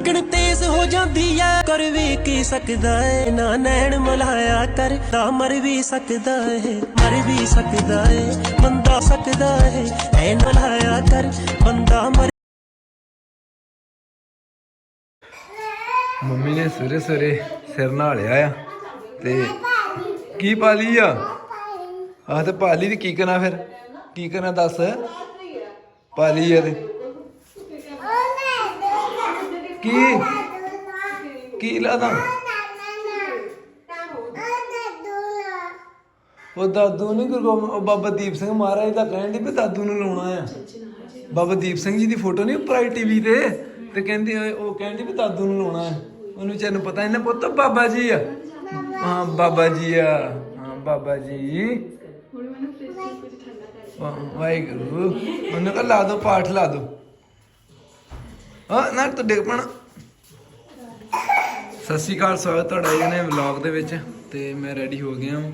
ਧੜਕਣ ਤੇਜ਼ ਹੋ ਜਾਂਦੀ ਐ ਕਰ ਵੀ ਕੀ ਸਕਦਾ ਏ, ਨਾ ਨੈਣ ਮਲਾਇਆ ਕਰ, ਤਾਂ ਮਰ ਵੀ ਸਕਦਾ ਏ, ਮਰ ਵੀ ਸਕਦਾ ਏ, ਬੰਦਾ ਸਕਦਾ ਏ ਐ ਮਲਾਇਆ ਕਰ, ਬੰਦਾ ਮਰ ਮੰਮੀ ਨੇ ਸਵੇਰੇ ਸਵੇਰੇ ਸਿਰ ਨਹਾ ਆ, ਤੇ ਕੀ ਪਾ ਲਈ ਆ? ਆਹ ਤੇ ਪਾ ਲਈ ਤੇ ਕੀ ਕਰਨਾ ਫਿਰ? ਕੀ ਕਰਨਾ ਦੱਸ? ਪਾ ਲਈ ਆ ਤੇ। ਕੀ? ਕੀ ਲਾਦਾ? ਉਹ ਦਾਦੂ ਨੇ ਗੁਰੂ ਗੋਬਿੰਦ- ਉਹ ਬਾਬਾ ਦੀਪ ਸਿੰਘ ਮਹਾਰਾਜ ਦਾ ਕਹਿਣ ਦੀ ਵੀ ਦਾਦੂ ਨੂੰ ਲਾਉਣਾ ਆ। ਬਾਬਾ ਦੀਪ ਸਿੰਘ ਜੀ ਦੀ ਫੋਟੋ ਨਹੀਂ ਉੱਪਰ ਆਈ ਟੀਵੀ ਤੇ? ਤੇ ਕਹਿੰਦੀ ਉਹ ਕਹਿੰਦੀ ਵੀ ਦਾਦੂ ਨੂੰ ਲਾਉਣਾ ਹੈ ਉਹਨੂੰ ਵਿਚਾਰੇ ਨੂੰ ਪਤਾ ਨਹੀਂ ਪੁੱਤ ਬਾਬਾ ਜੀ ਆ। ਹਾਂ ਬਾਬਾ ਜੀ ਆ। ਹਾਂ ਬਾਬਾ ਜੀ। ਵਾਹ- ਵਾਹਿਗੁਰੂ। ਉਹਨੇ ਕਹ ਲਾ ਦੋ ਪਾਠ ਲਾ ਦੋ। ਹਾਂ ਨਾ ਤੂੰ ਡਿੱਗ ਪਣਾ। ਸਤਿ ਸ਼੍ਰੀ ਅਕਾਲ, ਸਵਾਗਤ ਤੁਹਾਡਾ ਜੀ ਵਲੌਗ ਦੇ ਵਿੱਚ। ਤੇ ਮੈਂ ਰੈਡੀ ਹੋ ਗਿਆ ਹਾਂ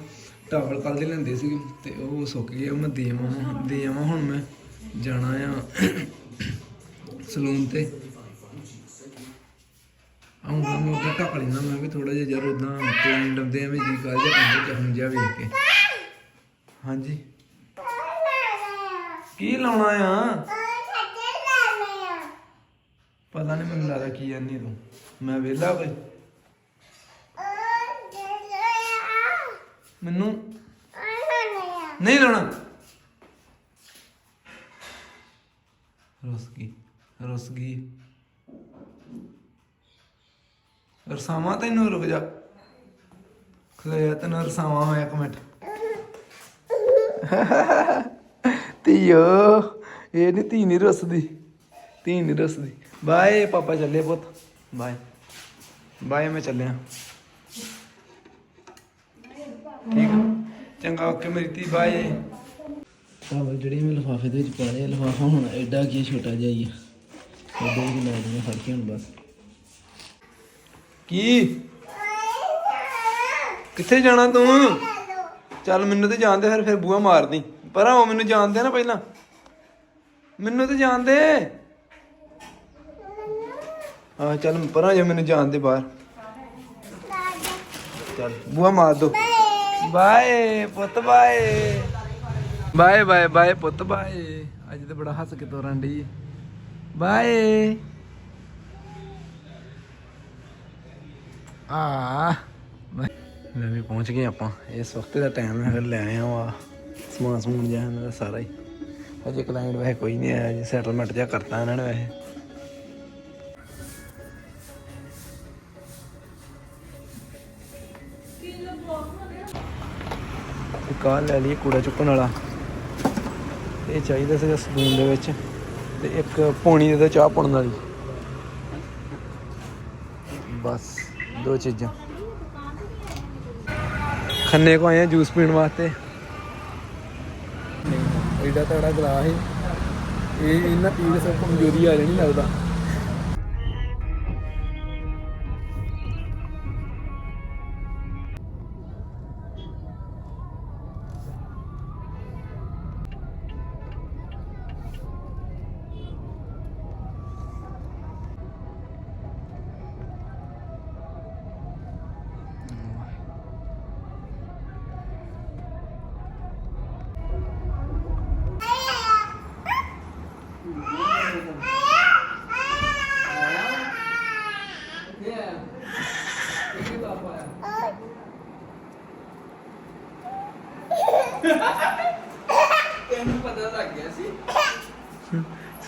ਟਾਵਲ ਕੱਲ ਦੇ ਲੈਂਦੇ ਸੀ ਤੇ ਉਹ ਸੁੱਕ ਗਏ ਮੈਂ ਦੇ ਆਵਾਂ ਦੇ ਆਵਾਂ ਹੁਣ ਮੈਂ। ਜਾਣਾ ਆ ਸਲੂਨ ਤੇ। ਆਉਂ ਮੈਂ ਉਹ ਢੱਕ ਲੈਣਾ ਮੈਂ ਵੀ ਥੋੜਾ ਜਿਹਾ, ਯਾਰ ਉਦਾਂ ਪਲਾਨ ਡੰਦੇ ਐਵੇਂ ਜੀ ਕਰ ਜਾ ਕੰਦੇ ਚ ਹੁੰਜਿਆ ਵੇਖ ਕੇ। ਹਾਂਜੀ। ਕੀ ਲਾਉਣਾ ਆ? ਪਤਾ ਨਹੀਂ ਮੈਨੂੰ ਲੱਗਦਾ ਕੀ ਆਨੀ ਤੂੰ। ਮੈਂ ਵਿਹਲਾ ਕੋਈ ਮੈਨੂੰ ਨਹੀਂ ਲਾਉਣਾ। ਰੁਸ ਗਈ ਰੁਸ ਗਈ। ਰਸਾਵਾਂ ਤੈਨੂੰ ਰੁਕ ਜਾ। ਖਲੇ ਤੈਨੂੰ ਰਸਾਵਾਂ ਮੈਂ ਇੱਕ ਮਿੰਟ। ਧੀਓ, ਇਹ ਨਹੀਂ ਧੀ ਨਹੀਂ ਰੁੱਸਦੀ। ਧੀ ਨਹੀਂ ਰਸਦੀ। ਬਾਏ ਪਾਪਾ ਚੱਲੇ ਪੁੱਤ। ਬਾਏ। ਬਾਏ ਮੈਂ ਚੱਲਿਆ। ਠੀਕ ਆ। ਚੰਗਾ ਓਕੇ ਮੇਰੀ ਧੀ ਬਾਏ। ਚਾਵਲ ਜਿਹੜੇ ਮੈਂ ਲਿਫਾਫੇ ਦੇ ਵਿੱਚ ਪਾ ਲਿਆ ਲਿਫਾਫਾ ਹੁਣ ਐਡਾ ਕੀ ਛੋਟਾ ਜਿਹਾ ਹੀ ਆ। ਉਹਦੇ ਵਿੱਚ ਲੈ ਦੂੰਗਾ ਫੜ ਕੇ ਹੁਣ ਬਸ। ਕੀ? ਕਿੱਥੇ ਜਾਣਾ ਤੂੰ? ਚੱਲ ਮੈਨੂੰ ਤੇ ਜਾਣ ਦੇ ਫਿਰ ਫਿਰ ਬੂਆ ਮਾਰਦੀ। ਪਰ ਉਹ ਮੈਨੂੰ ਜਾਣ ਦੇ ਨਾ ਪਹਿਲਾਂ। ਮੈਨੂੰ ਤੇ ਜਾਣ ਦੇ। ਆ ਚੱਲ ਪਰਾਂ ਜੇ ਮੈਨੂੰ ਜਾਣ ਦੇ ਬਾਹਰ। ਚੱਲ ਬੂਆ ਮਾਰ ਦੋ। ਬਾਏ, ਪੁੱਤ ਬਾਏ। ਬਾਏ ਬਾਏ ਬਾਏ, ਪੁੱਤ ਬਾਏ। ਅੱਜ ਤੇ ਬੜਾ ਹੱਸ ਕੇ ਤੋਰਨ ਦੀ ਬਾਏ। ਆ। ਲੈ ਵੀ ਪਹੁੰਚ ਗਏ ਆਪਾਂ। ਇਸ ਵਕਤ ਦਾ ਟਾਈਮ ਹੈ ਫਿਰ ਲੈ ਆਇਆ ਵਾ ਸਮਾਨ ਸਮੂਨ ਜਿਹਾ ਦਾ ਸਾਰਾ ਹੀ। ਅਜੇ ਕਲਾਇੰਟ ਵੈਸੇ ਕੋਈ ਨਹੀਂ ਆਇਆ ਜੀ ਸੈਟਲਮੈਂਟ ਜਿਹਾ ਕਰਤਾ ਇਹਨਾਂ ਨੇ ਵੈਸੇ। ਇੱਕ ਆਹ ਲੈ ਲਈ ਕੂੜਾ ਚੁੱਕਣ ਵਾਲਾ। ਇਹ ਚਾਹੀਦਾ ਸੀਗਾ ਸਪੂਨ ਦੇ ਵਿੱਚ ਤੇ ਇੱਕ ਪੌਣੀ ਦੇ ਚਾਹ ਪਾਉਣ ਵਾਲੀ। ਬਸ, ਦੋ ਚੀਜ਼ਾਂ। ਖੰਨੇ ਕੋ ਆਏ ਆ ਜੂਸ ਪੀਣ ਵਾਸਤੇ। ਇਹਦਾ ਤੜਾ ਗਲਾਸ ਹੈ ਇਹ ਇਹਨਾਂ ਪੀ ਸਭ ਕਮਜ਼ੋਰੀ ਆ ਜਾਣੀ ਲੱਗਦਾ।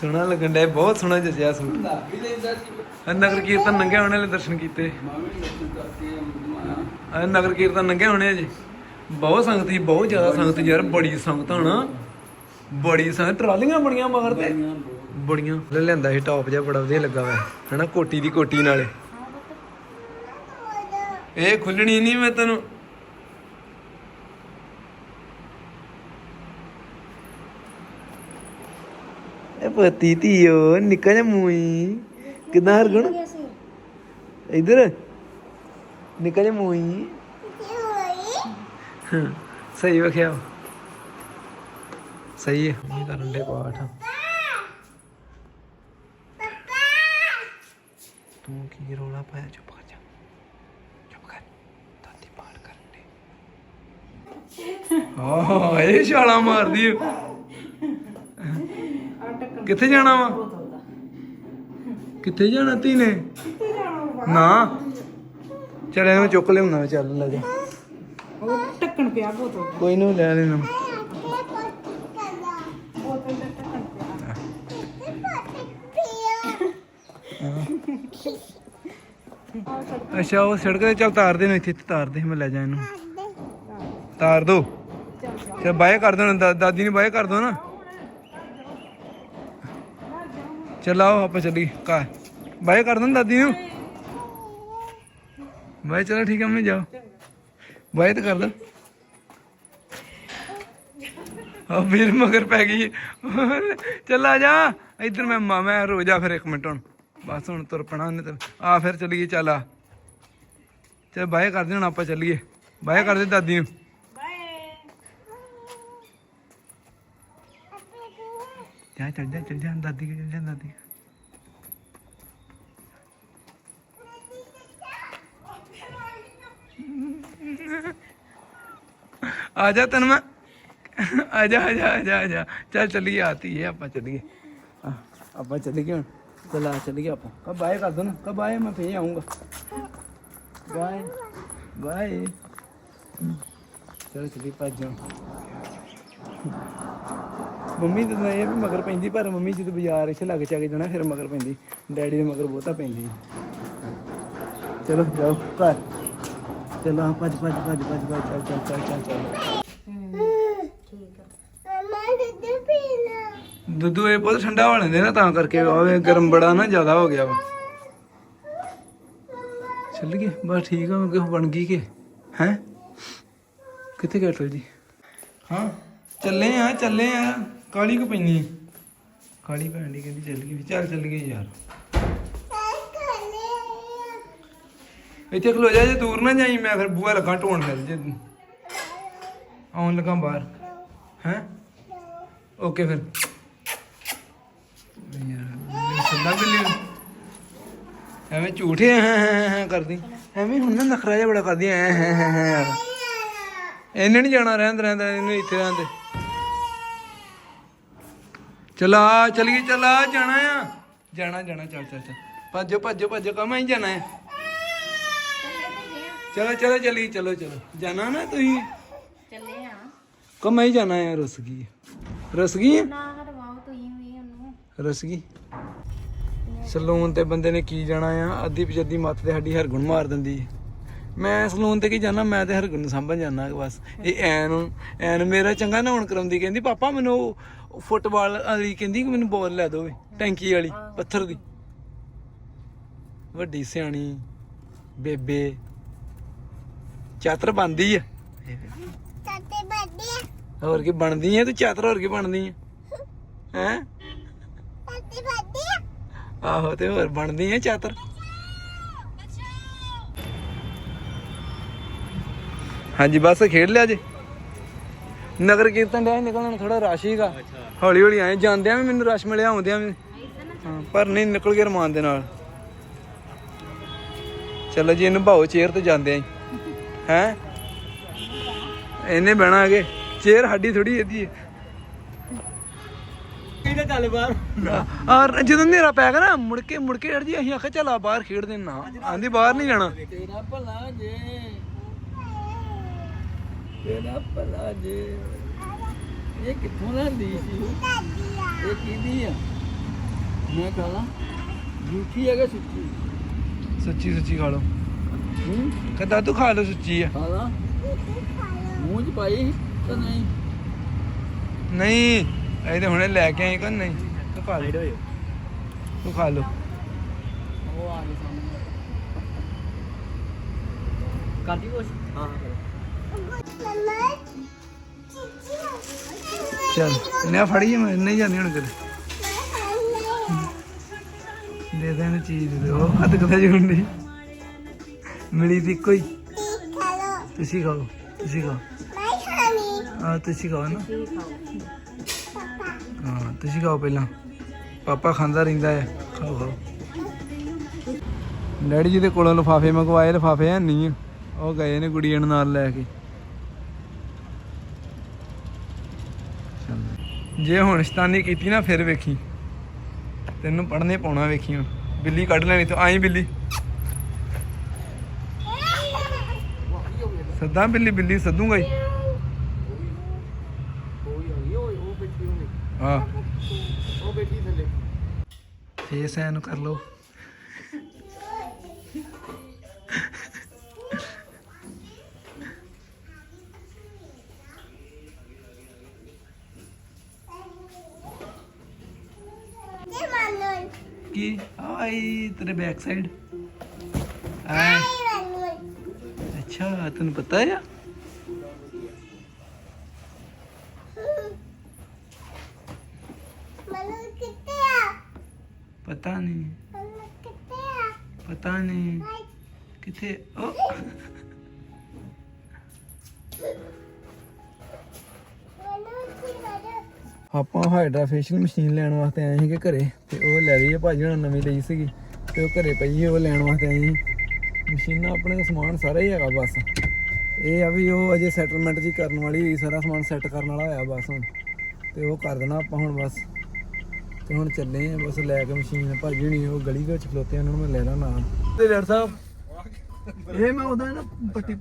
ਸੋਹਣਾ ਲੱਗਣ ਡਿਆ, ਬਹੁਤ ਸੋਹਣਾ ਜਜਿਆ ਸੂਟ। ਨਗਰ ਕੀਰਤਨ ਨੰਗੇ ਹੋਣੇ ਵਾਲੇ ਦਰਸ਼ਨ ਕੀਤੇ। ਆ ਨਗਰ ਕੀਰਤਨ ਨੰਗੇ ਹੋਣੇ ਜੀ। ਬਹੁਤ ਸੰਗਤ ਸੀ ਬਹੁਤ ਜ਼ਿਆਦਾ ਸੰਗਤ ਯਾਰ, ਬੜੀ ਸੰਗਤ ਹਣਾ ਬੜੀ ਸੰਗਤ, ਟਰਾਲੀਆਂ ਬੜੀਆਂ ਮਗਰ ਤੇ। ਬੜੀਆਂ। ਲੈ ਲੈਂਦਾ ਸੀ ਟੌਪ ਜਿਹਾ, ਬੜਾ ਵਧੀਆ ਲੱਗਾ ਵਾ। ਹਨਾ, ਕੋਟੀ ਦੀ ਕੋਟੀ ਨਾਲੇ। ਇਹ ਖੁੱਲਣੀ ਨਹੀਂ ਮੈਂ ਤੈਨੂੰ। ਪਤੀ ਧੀਓ ਨਿੱਕਾ ਜਿਹਾ ਮੂੰਹੀ ਕਿਦਾਂ ਹਰਗੁਣ? ਇਧਰ। ਨਿੱਕਾ ਜਿਹਾ ਹਾਂ, ਸਹੀ ਵਖਿਆ। ਸਹੀ ਹੈ ਇਹ ਕਰਨ ਦੇ ਪਾਠ। ਤੂੰ ਕੀ ਰੋਲਾ ਪਾਇਆ? ਚੁੱਪ ਕਰ ਜਾ। ਚੁੱਪ ਕਰ। ਦਾਦੀ ਪਾਰ ਕਰਨ ਦੇ ਆਹ ਇਹ ਛਾਲਾ ਮਾਰਦੀ। ਕਿੱਥੇ ਜਾਣਾ ਵਾ? ਕਿੱਥੇ ਜਾਣਾ ਤੀ ਨੇ? ਨਾ। ਚੱਲ ਇਹਨੂੰ ਚੁੱਕ ਲਿਆਉਣਾ ਚੱਲ ਲੈ ਜਾ। ਉਹ ਢੱਕਣ ਪਿਆ ਬੋਤਲ ਕੋਈ ਨੂੰ ਲੈ ਲੈਣਾ। ਬੋਤਲ ਦਾ ਢੱਕਣ ਪਿਆ ਅੱਛਾ, ਉਹ ਸੜਕ ਤੇ ਚੱਲ ਤਾਰ ਦੇ ਨੂੰ ਇੱਥੇ ਇੱਥੇ ਤਾਰ ਦੇ, ਮੈਂ ਲੈ ਜਾ ਇਹਨੂੰ। ਤਾਰ ਦੋ। ਚੱਲ ਬਾਏ ਕਰ ਦੋ, ਦਾਦੀ ਨੇ ਬਾਏ ਕਰ ਦੋ ਨਾ। ਚੱਲ ਆਓ, ਆਪਾਂ ਚੱਲੀ ਘਰ। ਬਾਏ ਕਰ ਦੋ ਦਾਦੀ ਨੂੰ? ਬਾਏ, ਚਲੋ ਠੀਕ ਹੈ ਮੈਂ ਜਾਓ। ਬਾਏ ਤਾਂ ਕਰ ਦੋ। ਆ ਵੀਰ ਮਗਰ ਪੈ ਗਈ। ਚੱਲ ਆ ਜਾ। ਇੱਧਰ ਮੈਂ ਮਾ- ਮੈਂ ਰੋ ਜਾ ਫਿਰ ਇੱਕ ਮਿੰਟ ਹੁਣ। ਬਸ ਹੁਣ ਤੁਰ ਪਣਾ ਉਹਨੇ ਤੇ। ਆ ਫਿਰ ਚੱਲੀਏ, ਚੱਲ ਆ। ਚੱਲ ਬਾਏ ਕਰਦੇ ਹੁਣ ਆਪਾਂ ਚੱਲੀਏ। ਬਾਏ ਕਰਦੇ ਦਾਦੀ ਨੂੰ। ਜਾ ਚੱਲ ਜਾ ਚੱਲ ਜਾ ਦਾਦੀ ਕੇ ਚੱਲ ਜਾ ਦਾਦੀ ਕੇ। ਆ ਜਾ ਤਨ ਮੈਂ ਆ ਜਾ ਆ ਜਾ ਆ ਜਾ ਆ ਜਾ ਚੱਲ ਚੱਲੀਏ ਆਤੀ ਹੈ ਆਪਾਂ ਚੱਲੀਏ ਆ, ਆਪਾਂ ਚੱਲੀਏ ਹੁਣ ਚੱਲ ਆ ਚੱਲੀਏ ਆਪਾਂ ਕਬ ਬਾਏ ਕਰ ਦੋ ਨਾ ਕਬ ਬਾਏ ਮੈਂ ਫੇਰ ਆਉਂਗਾ ਬਾਏ ਬਾਏ ਚਲ ਚੱਲੀ ਭੱਜ ਜਾ ਮੰਮੀ ਤਾਂ ਇਹ ਵੀ ਮਗਰ ਪੈਂਦੀ, ਪਰ ਮੰਮੀ ਜਦੋਂ ਬਾਜ਼ਾਰ ਇੱਥੇ ਲੱਗ ਚੱਕ ਜਾਣਾ, ਫਿਰ ਮਗਰ ਪੈਂਦੀ। ਡੈਡੀ ਦੇ ਮਗਰ ਬਹੁਤਾ ਪੈਂਦੀ। ਚਲੋ ਜਾਓ ਘਰ। ਚਲੋ ਭੱਜ ਭੱਜ ਭੱਜ ਭੱਜ ਭੱਜ, ਚੱਲ ਚੱਲ ਚੱਲ ਚੱਲ ਚੱਲ। ਦੁੱਧ, ਇਹ ਬਹੁਤ ਠੰਡਾ ਹੋ ਲੈਂਦੇ ਨਾ, ਤਾਂ ਕਰਕੇ ਆਵੇ ਗਰਮ ਬੜਾ ਨਾ ਜ਼ਿਆਦਾ ਹੋ ਗਿਆ ਵਾ। ਚੱਲ ਗਏ, ਬਸ ਠੀਕ ਆ ਕਿ ਬਣ ਗਈ ਕਿ? ਹੈ? ਕਿੱਥੇ ਕੈਟਲ ਜੀ? ਹਾਂ, ਚੱਲੇ ਆ ਚੱਲੇ ਆ। ਕਾਲੀ ਕੋ ਪੈਣੀ ਹੈ ਕਾਲੀ ਭੈਣ ਦੀ ਕਹਿੰਦੀ ਚੱਲ ਗਈ ਚੱਲ ਚੱਲ ਗਏ ਯਾਰ। ਇੱਥੇ ਖਲੋ ਜਾ ਜੇ, ਦੂਰ ਨਾ ਜਾਈ, ਮੈਂ ਫਿਰ ਬੂਹਾ ਲੱਗਾ ਢੋਣ ਫਿਰ ਜੇ। ਆਉਣ ਲੱਗਾ ਬਾਹਰ। ਹੈ? ਓਕੇ ਫਿਰ। ਯਾਰ ਸੱਦਾ ਬਿੱਲੀ ਐਵੇਂ ਝੂਠੇ ਕਰਦੀ। ਐਵੇਂ ਹੁਣ ਨਾ ਨਖਰਾ ਜਿਹਾ ਬੜਾ ਕਰਦੀ ਐ ਯਾਰ ਇਹਨੇ ਨਹੀਂ ਜਾਣਾ ਰਹਿੰਦ ਰਹਿੰਦ, ਇਹਨੂੰ ਇੱਥੇ ਰਹਿੰਦੇ। ਚਲਾ ਚਲੀਏ ਚਲਾ ਜਾਣਾ ਆ। ਜਾਣਾ ਜਾਣਾ ਚੱਲ ਚੱਲ ਚੱਲ। ਭੱਜੋ ਭੱਜੋ ਭੱਜੋ ਕਮ ਹੀ ਜਾਣਾ ਹੈ ਚਲੋ ਚਲੋ ਚਲੀ ਚਲੋ ਚਲੋ। ਜਾਣਾ ਨਾ ਤੁਸੀਂ? ਚੱਲੇ ਆ। ਕਮ ਹੀ ਜਾਣਾ ਹੈ ਰਸ ਗਈ ਰਸ ਗਈ? ਨਾ ਹਟਵਾਓ ਤੁਸੀਂ ਵੀ ਉਹਨੂੰ। ਰਸ ਗਈ? ਸਲੂਨ ਤੇ ਬੰਦੇ ਨੇ ਕੀ ਜਾਣਾ ਆ? ਅੱਧੀ ਪਜੱਦੀ ਮੱਤ ਤੇ ਸਾਡੀ ਹਰਗੁਣ ਮਾਰ ਦਿੰਦੀ ਮੈਂ ਸਲੂਨ ਤੇ ਕੀ ਜਾਣਾ? ਮੈਂ ਤੇ ਹਰਗੁਣ ਨੂੰ ਸਾਂਭਣ ਜਾਣਾ ਬਸ। ਇਹ ਐਨ ਐਨ ਮੇਰਾ ਚੰਗਾ ਨਹਾਉਣ ਕਰਾਉਂਦੀ ਕਹਿੰਦੀ ਪਾਪਾ ਮੈਨੂੰ ਉਹ ਫੁੱਟਬਾਲ ਵਾਲੀ ਕਹਿੰਦੀ ਕਿ ਮੈਨੂੰ ਬਾਲ ਲੈ ਦੋ ਟੈਂਕੀ ਵਾਲੀ ਪੱਥਰ ਦੀ। ਵੱਡੀ ਸਿਆਣੀ ਬੇਬੇ। ਚਾਤਰ ਬੰਦੀ ਆ। ਹੋਰ ਕੀ ਬਣਦੀ ਆ ਤੂੰ ਚਾਤਰ ਹੋਰ ਕੀ ਬਣਦੀ ਆ? ਹੈ? ਆਹੋ ਤੇ ਹੋਰ ਬਣਦੀ ਆ ਚਾਤਰ। ਹਾਂਜੀ ਬਸ ਖੇਡ ਲਿਆ ਜੇ? ਨਗਰ ਕੀਰਤਨ ਡਿਆ ਸੀ ਨਿਕਲਣ ਥੋੜਾ ਰਸ਼ ਹੀਗਾ ਹੌਲੀ ਹੌਲੀ ਆਏ ਜਾਂਦਿਆਂ ਵੀ ਮੈਨੂੰ ਰਸ਼ ਮਿਲਿਆ ਆਉਂਦਿਆਂ ਵੀ। ਹਾਂ ਪਰ ਨਹੀਂ ਨਿਕਲ ਗਏ ਰਮਾਨ ਦੇ ਨਾਲ। ਚਲੋ ਜੀ ਇਹਨੂੰ ਭਾਓ ਚੇਅਰ ਤੇ ਜਾਂਦੇ ਆਂ। ਹੈ? ਇਹਨੇ ਬਹਿਣਾ ਅਗੇ। ਚੇਅਰ ਸਾਡੀ ਥੋੜੀ ਇਹਦੀ ਹੈ ਕਿਹੜਾ ਚੱਲ ਬਾਹਰ ਔਰ ਜਦੋਂ ਹਨੇਰਾ ਪੈ ਗਿਆ ਨਾ ਮੁੜ ਕੇ ਮੁੜ ਕੇ ਯਾਰ ਜੀ ਅਸੀਂ ਆਖਿਆ ਚੱਲ ਆ ਬਾਹਰ ਖੇਡਦੇ ਨਾ ਆਂਦੀ ਬਾਹਰ ਨਹੀਂ ਜਾਣਾ। ਤੇਰਾ ਭਲਾ ਜੇ ਤੇਰਾ ਭਲਾ ਜੇ। ਇਹ ਕਿੱਥੋਂ ਲੈਂਦੀ ਸੀ ਇਹ ਕਿਹਦੀ ਆ? ਮੈਂ ਕਹਾਂ ਝੂਠੀ ਹੈਗਾ ਸੱਚੀ? ਸੱਚੀ ਸੱਚੀ ਖਾ ਲਓ। ਹੂੰ? ਕਦਾ ਤੂੰ ਖਾ ਲਓ ਸੱਚੀ ਆ। ਖਾਲਾ ਮੂੰਹ ਚ ਪਾਈ ਤਾਂ ਨਹੀਂ? ਨਹੀਂ ਇਹ ਤੇ ਹੁਣੇ ਲੈ ਕੇ ਆਈ ਕੋ ਨਹੀਂ? ਤੂੰ ਖਾ ਲਓ। ਤੂੰ ਖਾ ਲਓ। ਉਹ ਆ ਗਈ ਸਾਹਮਣੇ। ਕਰਦੀ ਕੁਛ ਹਾਂ। ਚੱਲ ਲੈ ਫੜੀ ਮੈਂ ਨਹੀਂ ਜਾਂਦੀ ਹੁਣ ਕਿਤੇ ਦੇ ਦੇ ਚੀਜ਼ ਦੇ ਉਹ ਹੱਥ ਕਿੱਥੇ ਜੁੰਡੀ ਮਿਲੀ ਦੀ ਕੋਈ ਤੁਸੀਂ ਖਾਓ ਤੁਸੀਂ ਖਾਓ। ਹਾਂ, ਤੁਸੀਂ ਖਾਓ ਨਾ। ਹਾਂ, ਤੁਸੀਂ ਖਾਓ ਪਹਿਲਾਂ। ਪਾਪਾ ਖਾਂਦਾ ਰਹਿੰਦਾ ਹੈ। ਖਾਓ ਖਾਓ। ਡੈਡੀ ਜੀ ਦੇ ਕੋਲੋਂ ਲਫਾਫੇ ਮੰਗਵਾਏ, ਲਫਾਫੇ ਹੈ ਨਹੀਂ। ਉਹ ਗਏ ਨੇ ਗੁੜੀਆਂ ਨੂੰ ਨਾਲ ਲੈ ਕੇ। ਜੇ ਹੁਣ ਸ਼ਤਾਨੀ ਕੀਤੀ ਨਾ ਫਿਰ ਵੇਖੀ। ਤੈਨੂੰ ਪੜਨੇ ਪਾਉਣਾ ਵੇਖੀ ਹੁਣ। ਬਿੱਲੀ ਕੱਢ ਲੈਣੀ ਤੂੰ ਆਈ ਬਿੱਲੀ। ਸੱਦਾ ਬਿੱਲੀ ਬਿੱਲੀ ਸੱਦੂਗਾ ਹੀ। ਹਾਂ। ਉਹ ਬੈਠੀ ਥੱਲੇ ਫੇਸ ਐ ਨੂੰ ਕਰ ਲਓ। ਆਈ ਤੇਰੇ ਬੈਕ ਸਾਈਡ ਆ ਅੱਛਾ ਤੈਨੂੰ ਪਤਾ ਹੈ ਪਤਾ ਨਹੀਂ ਪਤਾ ਨਹੀਂ ਕਿੱਥੇ ਓ ਆਪਾਂ ਹਾਈਡਰਾ ਫੇਸ਼ੀਅਲ ਮਸ਼ੀਨ ਲੈਣ ਵਾਸਤੇ ਆਏ ਸੀਗੇ ਘਰੇ ਤੇ ਉਹ ਲੈ ਲਈ ਆ ਭਾਜੀ ਹੁਣ ਨਵੀਂ ਲਈ ਸੀਗੀ ਤੇ ਉਹ ਘਰੇ ਪਈ ਉਹ ਲੈਣ ਵਾਸਤੇ ਆਏ ਸੀ। ਮਸ਼ੀਨਾਂ ਆਪਣੇ ਕੋਲ ਸਮਾਨ ਸਾਰਾ ਹੀ ਹੈਗਾ ਬਸ। ਇਹ ਆ ਵੀ ਉਹ ਅਜੇ ਸੈਟਲਮੈਂਟ ਜੀ ਕਰਨ ਵਾਲੀ ਹੋਈ, ਸਾਰਾ ਸਮਾਨ ਸੈੱਟ ਕਰਨ ਵਾਲਾ ਹੋਇਆ ਬਸ ਹੁਣ। ਤੇ ਉਹ ਕਰ ਦੇਣਾ ਆਪਾਂ ਹੁਣ ਬਸ। ਤੇ ਹੁਣ ਚੱਲੇ ਆ ਬਸ ਲੈ ਕੇ ਮਸ਼ੀਨ ਭਾਜੀ ਨਹੀਂ ਉਹ ਗਲੀ ਦੇ ਵਿੱਚ ਖਲੋਤੇ ਉਹਨਾਂ ਨੂੰ ਮੈਂ ਲੈਣਾ ਨਾਲ। ਤੇ ਡਾਕਟਰ ਸਾਹਿਬ, ਇਹ ਮੈਂ ਉਹਦਾ ਨਾ ਪੱਟੀ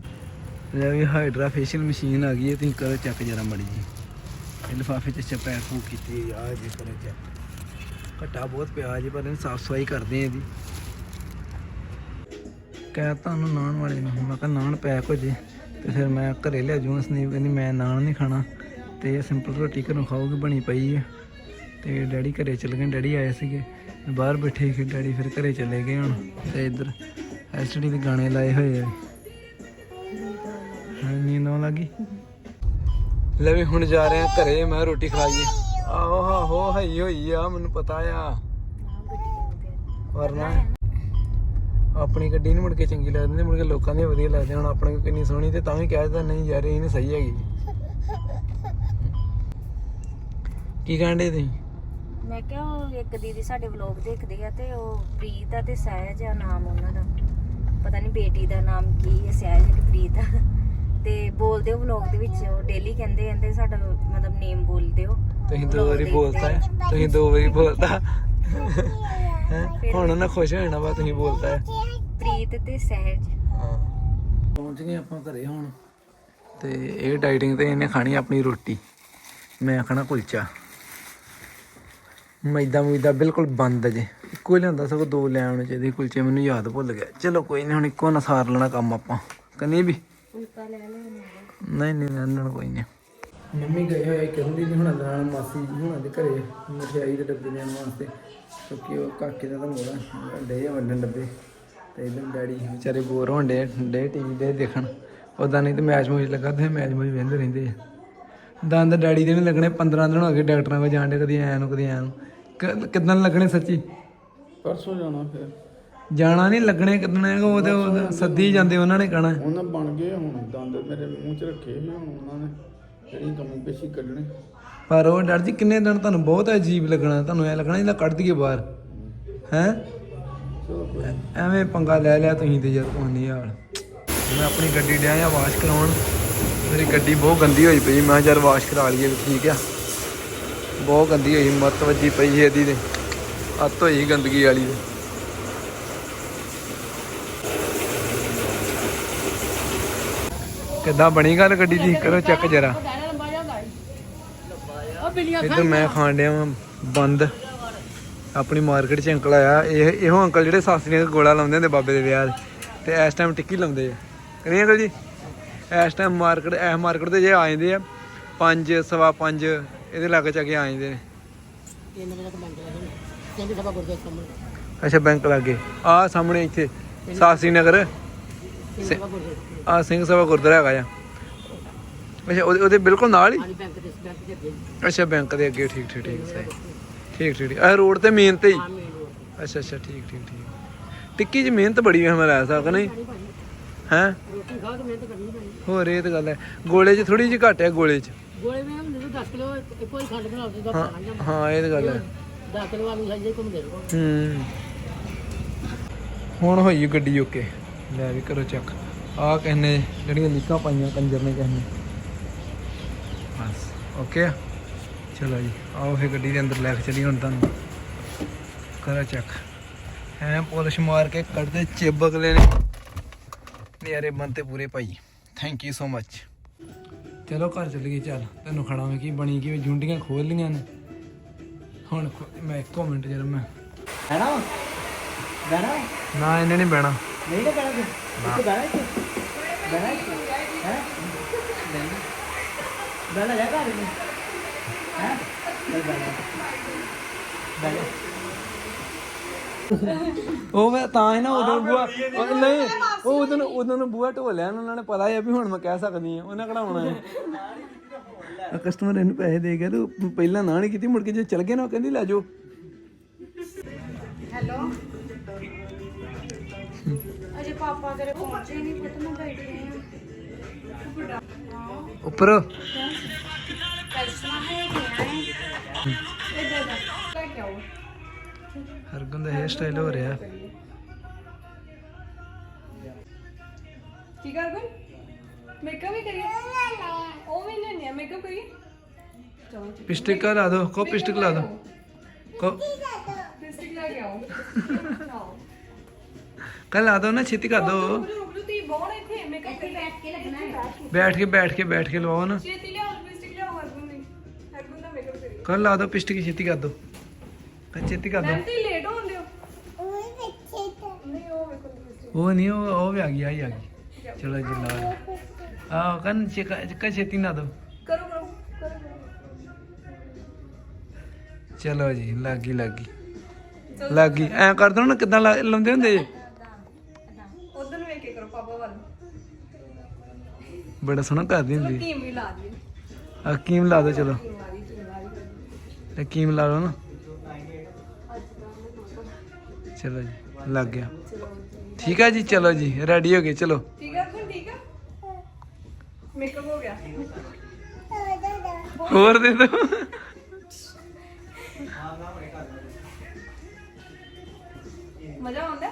ਲੈ ਵੀ ਹਾਈਡਰਾ ਫੇਸ਼ੀਅਲ ਮਸ਼ੀਨ ਆ ਗਈ ਹੈ ਤੁਸੀਂ ਕਰੋ ਚੱਕ ਜਰਾ ਮੜੀ ਜੀ ਲਿਫਾਫੇ ਚ ਚਪੈਕ ਫੂ ਕੀਤੀ ਆ ਜੀ ਕਰੋ ਚੱਕ ਘਟਾ ਬਹੁਤ ਪਿਆ ਜੀ, ਪਰ ਇਹਨੂੰ ਸਾਫ਼ ਸਫ਼ਾਈ ਕਰਦੇ ਆ ਇਹਦੀ ਕਹਿ ਤੁਹਾਨੂੰ ਨਾਨ ਵਾਲੇ ਨੂੰ, ਮੈਂ ਕਿਹਾ ਨਾਨ ਪੈਕ ਹੋ ਜੇ, ਤੇ ਫਿਰ ਮੈਂ ਘਰੇ ਲਿਆ ਜੂਨ ਸੰਦੀਪ ਕਹਿੰਦੀ ਮੈਂ ਨਾਨ ਨਹੀਂ ਖਾਣਾ। ਤੇ ਇਹ ਸਿੰਪਲ ਰੋਟੀ ਘਰੋਂ ਖਾਓਗੇ ਬਣੀ ਪਈ ਹੈ ਤੇ ਡੈਡੀ ਘਰੇ ਚਲੇ ਗਏ, ਡੈਡੀ ਆਏ ਸੀਗੇ। ਬਾਹਰ ਬੈਠੇ ਸੀ, ਡੈਡੀ ਫਿਰ ਘਰੇ ਚਲੇ ਗਏ ਹੁਣ, ਤੇ ਇੱਧਰ ਐਸਟੀ ਦੇ ਗਾਣੇ ਲਾਏ ਹੋਏ ਆ। ਹਾਂ, ਨੀਂਦ ਆਉਣ ਲੱਗੀ ਲੈ ਵੀ ਹੁਣ ਜਾ ਰਹੇ ਆ ਘਰੇ, ਮੈਂ ਰੋਟੀ ਖਾਈਏ ਆਹੋ ਆਹੋ, ਹਈ ਹੋਈ ਆ, ਮੈਨੂੰ ਪਤਾ ਆ। ਵਰਨਾ ਆਪਣੀ ਗੱਡੀ ਨਹੀਂ ਮੁੜ ਕੇ ਚੰਗੀ ਲੱਗਦੀ ਤੇ ਮੁੜ ਕੇ ਲੋਕਾਂ ਦੀ ਵਧੀਆ ਲੱਗਦੀ ਹੁਣ ਆਪਣੇ ਕੋਲ ਕਿੰਨੀ ਸੋਹਣੀ ਤੇ ਤਾਂ ਵੀ ਕਹਿ ਦਿੱਤਾ ਨਹੀਂ ਯਾਰ, ਇਹ ਸਹੀ ਹੈਗੀ। ਕੀ ਕਹਿੰਦੇ ਤੁਸੀਂ? ਮੈਂ ਕਿਹਾ ਉਹ ਇੱਕ ਦੀਦੀ ਸਾਡੇ ਵਲੌਗ ਦੇਖਦੇ ਆ ਤੇ ਉਹ ਪ੍ਰੀਤ ਆ ਤੇ ਸਹਿਜ ਆ ਨਾਮ ਉਹਨਾਂ ਦਾ। ਪਤਾ ਨਹੀਂ ਬੇਟੀ ਦਾ ਨਾਮ ਕੀ ਹੈ, ਸਹਿਜ ਕਿ ਪ੍ਰੀਤ ਆ। ਤੇ ਬੋਲਦੇ ਉਹ ਵਲੌਗ ਦੇ ਵਿੱਚ ਉਹ ਡੇਲੀ ਕਹਿੰਦੇ ਕਹਿੰਦੇ ਸਾਡਾ ਮਤਲਬ ਨੇਮ ਬੋਲਦੇ ਹੋ ਤੁਸੀਂ ਦੋ ਵਾਰੀ ਬੋਲਤਾ ਹੈ। ਤੁਸੀਂ ਦੋ ਵਾਰੀ ਬੋਲਤਾ। ਹੈਂ? ਹੁਣ ਉਹਨਾਂ ਖੁਸ਼ ਹੋ ਜਾਣਾ ਵਾ ਤੁਸੀਂ ਬੋਲਤਾ ਹੈ। ਪ੍ਰੀਤ ਤੇ ਸਹਿਜ। ਪਹੁੰਚ ਗਏ ਆਪਾਂ ਘਰੇ ਹੁਣ। ਤੇ ਇਹ ਡਾਈਟਿੰਗ ਤੇ ਇਹਨੇ ਖਾਣੀ ਆਪਣੀ ਰੋਟੀ। ਮੈਂ ਖਾਣਾ ਕੁਲਚਾ। ਮੈਦਾ ਮੁਈਦਾ ਬਿਲਕੁਲ ਬੰਦ ਜੇ। ਇੱਕੋ ਹੀ ਲਿਆਂਦਾ ਸਗੋਂ ਦੋ ਲੈ ਆਉਣੇ ਚਾਹੀਦੇ ਕੁਲਚੇ ਮੈਨੂੰ ਯਾਦ ਭੁੱਲ ਗਿਆ। ਚਲੋ ਕੋਈ ਨਹੀਂ ਹੁਣ ਇੱਕੋ ਨਾ ਸਾਰ ਲੈਣਾ ਕੰਮ ਆਪਾਂ। ਕਨੀ ਵੀ। ਲੈ ਲੈ ਨਹੀਂ ਨਹੀਂ ਇਹਨਾਂ ਨੂੰ ਕੋਈ ਨਹੀਂ। ਮੰਮੀ ਗਏ ਹੋਏ ਕਿਰਨ ਦੀ ਹੁਣਾਂ ਨਾਲ ਮਾਸੀ ਜੀ ਹੁਣਾਂ ਦੇ ਘਰੇ ਮਠਿਆਈ ਦੇ ਡੱਬੇ ਲੈਣ ਵਾਸਤੇ। ਕਿਉਂਕਿ ਉਹ ਕਾਕੇ ਦਾ ਤਾਂ ਮੋੜਾ ਡੇ ਆ ਵੰਡਣ ਡੱਬੇ। ਤੇ ਇਧਰ ਡੈਡੀ ਵਿਚਾਰੇ ਬੋਰ ਹੋਣ ਡੇ ਡੇ ਟੀਵੀ ਦੇ ਦੇਖਣ। ਉਦਾਂ ਨਹੀਂ ਤੇ ਮੈਚ ਮੂਚ ਲੱਗਾ ਤੇ ਮੈਚ ਮੂਚ ਵੇਂਦੇ ਰਹਿੰਦੇ ਆ। ਦੰਦ ਡੈਡੀ ਦੇ ਵੀ ਲੱਗਣੇ 15 ਦਿਨ ਹੋ ਗਏ ਡਾਕਟਰਾਂ ਕੋਲ ਜਾਣ ਦੇ ਕਦੀ ਐ ਨੂੰ ਕਦੀ ਐ ਨੂੰ। ਕ- ਕਿੱਦਣ ਲੱਗਣੇ ਸੱਚੀ? ਪਰਸੋਂ ਜਾਣਾ ਫਿਰ। ਜਾਣਾ ਨਹੀਂ ਲੱਗਣੇ ਕਿੱਦਣ ਉਹ ਤੇ ਉਹ ਸੱਦੀ ਜਾਂਦੇ ਉਹਨਾਂ ਨੇ ਕਹਣਾ। ਉਹਨਾਂ ਬਣ ਗਏ ਹੁਣ ਦੰਦ ਮੇਰੇ ਮੂੰਹ 'ਚ ਰੱਖੇ ਹੁਣ ਉਹਨਾਂ ਨੇ ਜਿਹੜੀ ਕਮੀ ਪੇਸ਼ੀ ਕੱਢਣੀ। ਪਰ ਉਹ ਡਰ ਜੀ ਕਿੰਨੇ ਦਿਨ ਤੁਹਾਨੂੰ ਬਹੁਤ ਅਜੀਬ ਲੱਗਣਾ ਤੁਹਾਨੂੰ ਐ ਲੱਗਣਾ ਜਿੱਦਾਂ ਕੱਢ ਦਈਏ ਬਾਹਰ। ਹੈ? ਐਵੇਂ ਪੰਗਾ ਲੈ ਲਿਆ ਤੁਸੀਂ ਤੇ ਯਾਰ ਕੋਈ ਨਹੀਂ ਹਾਲ। ਮੈਂ ਆਪਣੀ ਗੱਡੀ ਡਿਆ ਆ ਵਾਸ਼ ਕਰਾਉਣ। ਮੇਰੀ ਗੱਡੀ ਬਹੁਤ ਗੰਦੀ ਹੋਈ ਪਈ ਮੈਂ ਯਾਰ ਵਾਸ਼ ਕਰਾ ਲਈਏ ਵੀ ਠੀਕ ਆ। ਬਹੁਤ ਗੰਦੀ ਹੋਈ ਮੱਤ ਵੱਜੀ ਪਈ ਇਹਦੀ ਤੇ। ਅੱਤ ਹੋਈ ਗੰਦਗੀ ਵਾਲੀ ਤੇ। ਕਿੱਦਾਂ ਬਣੀ ਗੱਲ ਗੱਡੀ ਦੀ? ਕਰੋ ਚੈੱਕ ਜਰਾ। ਇੱਧਰ ਮੈਂ ਖਾਣ ਡਿਆ ਵਾਂ ਬੰਦ। ਆਪਣੀ ਮਾਰਕੀਟ 'ਚ ਅੰਕਲ ਆਇਆ। ਇਹ ਇਹੋ ਅੰਕਲ ਜਿਹੜੇ ਸਾਸਰੀਆਂ ਦਾ ਗੋਲਾ ਲਾਉਂਦੇ ਹੁੰਦੇ ਬਾਬੇ ਦੇ ਵਿਆਹ 'ਤੇ। ਤੇ ਇਸ ਟਾਈਮ ਟਿੱਕੀ ਲਾਉਂਦੇ ਆ। ਕਰੀਏ ਅੰਕਲ ਜੀ? ਇਸ ਟਾਈਮ ਮਾਰਕੀਟ ਇਸ ਮਾਰਕੀਟ ਤੇ ਜੇ ਆ ਜਾਂਦੇ ਆ 5 ਸਵਾ 5 ਇਹਦੇ ਲਾਗੇ ਚ ਆ ਕੇ ਆ ਜਾਂਦੇ ਨੇ। ਅੱਛਾ ਬੈਂਕ ਲਾਗੇ। ਆ ਸਾਹਮਣੇ ਇੱਥੇ ਸਾਸਰੀ ਨਗਰ। ਆ ਸਿੰਘ ਸਭਾ ਗੁਰਦੁਆਰਾ ਹੈਗਾ ਆ। ਅੱਛਾ ਉਹਦੇ ਉਹਦੇ ਬਿਲਕੁਲ ਨਾਲ ਹੀ? ਅੱਛਾ ਬੈਂਕ ਦੇ ਅੱਗੇ ਠੀਕ ਠੀਕ ਠੀਕ ਸਹੀ। ਠੀਕ ਠੀਕ ਠੀਕ। ਇਹ ਰੋਡ ਤੇ ਮੇਨ ਤੇ ਹੀ? ਅੱਛਾ ਅੱਛਾ ਠੀਕ ਠੀਕ ਠੀਕ। ਟਿੱਕੀ 'ਚ ਮਿਹਨਤ ਬੜੀ ਹੈ ਲੈ ਸਕਦਾ ਨਹੀਂ? ਹੈ? ਹੋਰ ਇਹ ਤਾਂ ਗੱਲ ਹੈ। ਗੋਲੇ 'ਚ ਥੋੜੀ ਜਿਹੀ ਘੱਟ ਹੈ ਗੋਲੇ 'ਚ। ਗੋਲੇ ਮੈਂ ਹੁੰਦੇ ਤਾਂ 10 ਕਿਲੋ ਇੱਕੋ ਹੀ ਖੰਡ ਬਣਾ ਹਾਂ ਹਾਂ ਇਹ ਤਾਂ ਗੱਲ ਹੈ। 10 ਕਿਲੋ ਆਲੂ ਘੁੰਮ ਦੇ ਲੋ ਹੂੰ। ਹੁਣ ਹੋਈ ਗੱਡੀ ਓਕੇ। ਲੈ ਵੀ ਕਰੋ ਚੱਕ। ਆ ਕਹਿੰਨੇ ਜਿਹੜੀਆਂ ਲੀਕਾਂ ਪਾਈਆਂ ਕੰਜਰ ਨੇ ਕਹਿੰਨੇ ਬਸ। ਓਕੇ ਚਲੋ ਜੀ ਆਓ ਫੇ ਗੱਡੀ ਦੇ ਅੰਦਰ ਲੈ ਕੇ ਚਲੀ ਹੁਣ ਤੁਹਾਨੂੰ। ਕਰੋ ਚੱਕ ਐ ਪੋਲਿਸ਼ ਮਾਰ ਕੇ ਕੱਢਦੇ ਚਿੱਬ ਅਗਲੇ ਨੇ। ਨਿਆਰੇ ਬੰਤੇ ਪੂਰੇ ਭਾਈ। ਥੈਂਕ ਯੂ ਸੋ ਮੱਚ ਚਲੋ ਘਰ ਚੱਲ ਗਏ ਚੱਲ। ਤੈਨੂੰ ਖੜਾਵੇਂ ਕੀ ਬਣੀ ਕਿਵੇਂ ਜੁੰਡੀਆਂ ਖੋਲ ਲੀਆਂ ਨੇ। ਹੁਣ ਮੈਂ ਇੱਕੋ ਮਿੰਟ ਜਦ ਮੈਂ ਹੈਨਾ ਬੈਣਾ ਨਾ ਇਹਨੇ ਨਹੀਂ ਬਹਿਣਾ। ਨਹੀਂ ਨਾ। ਤੂੰ ਜਾ ਹੈ? ਉਹ ਮੈਂ ਤਾਂ ਹੀ ਨਾ ਉਦੋਂ ਬੂਆ ਉਹ ਨਹੀਂ ਉਹ ਉਦੋਂ ਉਦੋਂ ਨੂੰ ਬੂਆ ਢੋਲਿਆ ਉਹਨਾਂ ਨੇ ਪਤਾ ਹੈ ਵੀ ਹੁਣ ਮੈਂ ਕਹਿ ਸਕਦੀ ਆ ਉਹਨਾਂ ਕਢਾਉਣਾ ਹੈ? ਕਸਟਮਰ ਇਹਨੂੰ ਪੈਸੇ ਦੇ ਗਿਆ ਤੇ ਪਹਿਲਾਂ ਨਾ ਨਹੀਂ ਕੀਤੀ ਮੁੜ ਕੇ ਜੇ ਚਲ ਗਿਆ ਨਾ ਉਹ ਕਹਿੰਦੀ ਲੈ ਜਾਓ। ਅਜੇ ਪਾਪਾ ਤੇਰੇ ਪਹੁੰਚੇ ਨਹੀਂ ਪੁੱਤ ਮੈਂ ਬੈਠੀ ਆ ਉੱਪਰ। ਕਲਸਮਾ ਹੈ। ਗਿਆ ਹੈ ਹਰਗੁਣ ਦਾ ਹੇਅਰ ਸਟਾਈਲ ਹੋ ਰਿਹਾ। ਕੀ ਕਰ ਗਏ ਮੇਕਅਪ ਵੀ ਕਰੀਏ ਉਹ ਵੀ ਲੈਣੇ ਆ ਮੇਕਅਪ ਕਰੀਏ ਚਲੋ ਪਿਸਟਿਕ ਲਾ ਦੋ ਕੋ ਪਿਸਟਿਕ ਲਾ ਦੋ। ਕੋ ਲਿਪਸਟਿਕ ਲੈ ਕੇ ਆਓ ਆਓ ਕੱਲ ਲਾ ਦੋ ਨਾ ਛੇਤੀ ਕਰ ਦੋ। ਰੁਕ ਜਾਓ, ਰੁਕ ਜਾਓ, ਤੀ ਬਹੁਤ ਇੱਥੇ ਮੇਕਅਪ ਕਰੀ ਬੈਠ ਕੇ ਲੱਗਣਾ ਹੈ। ਬੈਠ ਕੇ ਬੈਠ ਕੇ ਬੈਠ ਕੇ ਲਵਾਓ ਨਾ। ਛੇਤੀ ਲਿਆਓ ਲਿਪਸਟਿਕ ਲਿਆਓ ਹਰਗੁਣ ਦੀ। ਹਰਗੁਣ ਦਾ ਮੇਕਅਪ ਕਰੀਏ। ਕੱਲ ਲਾ ਦੋ ਪਿਸਟਿਕ ਛੇਤੀ ਕਰ ਦੋ। ਕੱਲ ਛੇਤੀ ਕਰ ਦੋ। ਤੀ ਲੇਟ ਹੋਣ ਦਿਓ। ਨਹੀਂ ਉਹ ਨਹੀਂ ਉਹ ਉਹ ਵੀ ਆ ਗਈ ਆਈ ਆ ਗਈ। ਚਲੋ ਜੀ ਲਾ ਆਹ ਕੰਨ ਚਿਕਾ ਛੇਤੀ ਨਾ ਦੋ। ਕਰੋ ਕਰੋ ਕਰੋ ਕਰੋ। ਚਲੋ ਜੀ ਲੱਗ ਗਈ ਲੱਗ ਗਈ। ਲੱਗ ਗਈ। ਐ ਕਰ ਦੋ ਨਾ ਕਿਦਾਂ ਲਾਉਂਦੇ ਹੁੰਦੇ ਜੇ? ਉਧਰ ਨੂੰ ਵੇਖ ਕੇ ਕਰੋ ਪਾਪਾ ਵੱਲ। ਬੜਾ ਸੋਹਣਾ ਕਰਦੀ ਹੁੰਦੀ। ਟੀਮ ਵੀ ਲਾ ਦਈਏ ਆ ਕੀਮ ਲਾ ਦੋ ਚਲੋ। ਟੀਮ ਵਾਲੀ ਟੀਮ ਵਾਲੀ ਤੇ ਕੀਮ ਲਾ ਲਓ ਨਾ। ਚਲੋ ਜੀ ਲੱਗ ਗਿਆ। ਠੀਕ ਹੈ ਜੀ ਚਲੋ ਜੀ ਰੈਡੀ ਹੋ ਗਏ ਚਲੋ। ਠੀਕ ਮੇਕਅਪ ਹੋ ਗਿਆ। ਹੋਰ ਦੇ ਦੋ। ਮਜ਼ਾ ਆਉਂਦਾ?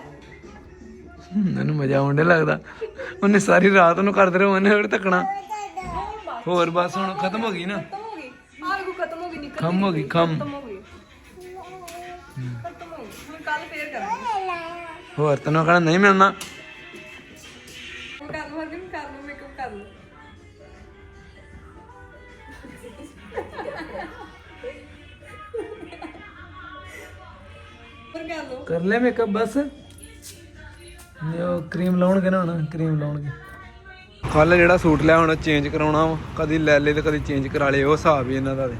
ਮੈਨੂੰ ਮਜ਼ਾ ਆਉਂਦਾ ਲੱਗਦਾ। ਉਹਨੇ ਸਾਰੀ ਰਾਤ ਨੂੰ ਕਰਦੇ ਰਹੋ ਉਹਨੇ ਹੋਰ ਤੱਕਣਾ ਹੋਰ ਬਸ ਹੁਣ ਖਤਮ ਹੋ ਗਈ ਨਾ? ਖਤਮ ਹੋ ਗਈ। ਖਤਮ ਹੋ ਗਈ ਨਿਕਲ ਖਮ ਹੋ ਗਈ ਖਮ ਖਤਮ ਹੋ ਗਈ। ਖਤਮ ਹੋ ਗਈ। ਹੁਣ ਕੱਲ ਫੇਰ ਕਰਾਂਗੇ। ਹੋਰ ਤੈਨੂੰ ਕਹਣਾ ਨਹੀਂ ਮਿਲਣਾ? ਹੁਣ ਕਰ ਲਓ ਹਰਗੁਣ ਕਰ ਲਓ ਮੇਕਅਪ ਕਰ ਲਓ। ਪਰ ਕਰ ਲਓ ਕਰ ਲੈ ਮੇਕਅਪ ਬਸ ਨਹੀਂ ਉਹ ਕਰੀਮ ਲਾਉਣਗੇ ਨਾ ਹੁਣ ਕਰੀਮ ਲਾਉਣਗੇ ਕੱਲ ਜਿਹੜਾ ਸੂਟ ਲਿਆ ਹੁਣ ਚੇਂਜ ਕਰਾਉਣਾ ਵਾ ਕਦੀ ਲੈ ਲੇ ਤੇ ਕਦੀ ਚੇਂਜ ਕਰਾ ਲੇ ਉਹ ਹਿਸਾਬ ਹੀ ਇਹਨਾਂ ਦਾ ਤੇ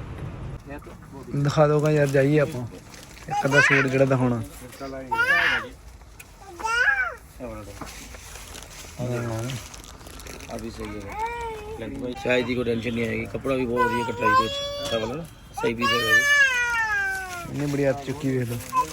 ਦਿਖਾ ਦੋਗਾ ਯਾਰ ਜਾਈਏ ਆਪਾਂ ਇੱਕ ਅੱਧਾ ਸੂਟ ਜਿਹੜਾ ਦਿਖਾਉਣਾ अभी सही है लेकिन भाई चाय दी को टेंशन नहीं आएगी कपड़ा भी बहुत बढ़िया कटाई दे अच्छा वाला ना सही भी है वो ਇਹਨੇ ਬੜੀ ਹੱਥ ਚੁੱਕੀ ਵੇਖ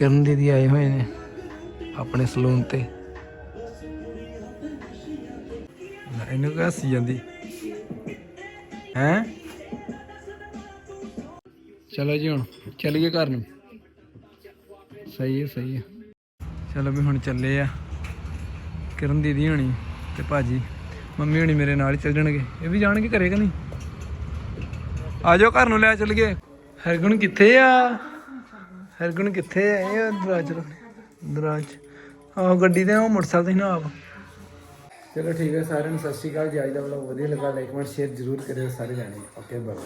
ਕਰਨ ਦੀਦੀ ਆਏ ਹੋਏ ਨੇ ਆਪਣੇ ਸਲੂਨ ਤੇ। ਇਹਨੂੰ ਕਿਹਾ ਹੱਸੀ ਜਾਂਦੀ। ਹੈ? ਚਲੋ ਜੀ ਹੁਣ, ਚੱਲੀਏ ਘਰ ਨੂੰ। ਸਹੀ ਹੈ ਸਹੀ ਹੈ। ਚਲੋ ਵੀ ਹੁਣ ਚੱਲੇ ਆ। ਕਿਰਨ ਦੀਦੀ ਹੋਣੀ ਤੇ ਭਾਜੀ। ਮੰਮੀ ਹੋਣੀ ਮੇਰੇ ਨਾਲ ਹੀ ਚੱਲ ਜਾਣਗੇ। ਇਹ ਵੀ ਜਾਣਗੇ ਘਰੇ ਕਿ ਨਹੀਂ? ਆ ਜਾਓ ਘਰ ਨੂੰ, ਲੈ ਚੱਲ ਗਏ ਹਰਗੁਣ ਕਿੱਥੇ ਆ? ਹਰਗੁਣ ਕਿੱਥੇ ਹੈ? ਇਹ ਦਰਾਜ ਦਰਾਜ ਆਹ, ਗੱਡੀ ਤੇ ਉਹ ਮੋਟਰਸਾਈਕਲ ਤੇ ਹੀ ਨਾ ਆਪ ਚਲੋ ਠੀਕ ਹੈ, ਸਾਰਿਆਂ ਨੂੰ ਸਤਿ ਸ਼੍ਰੀ ਅਕਾਲ। ਜੀ, ਅੱਜ ਦਾ ਵਲੌਗ ਵਧੀਆ ਲੱਗਾ ਲਾਈਕ ਕਮੈਂਟ ਸ਼ੇਅਰ ਜ਼ਰੂਰ ਕਰਿਓ, ਸਾਰੇ ਜਾਣੇ। Okay bye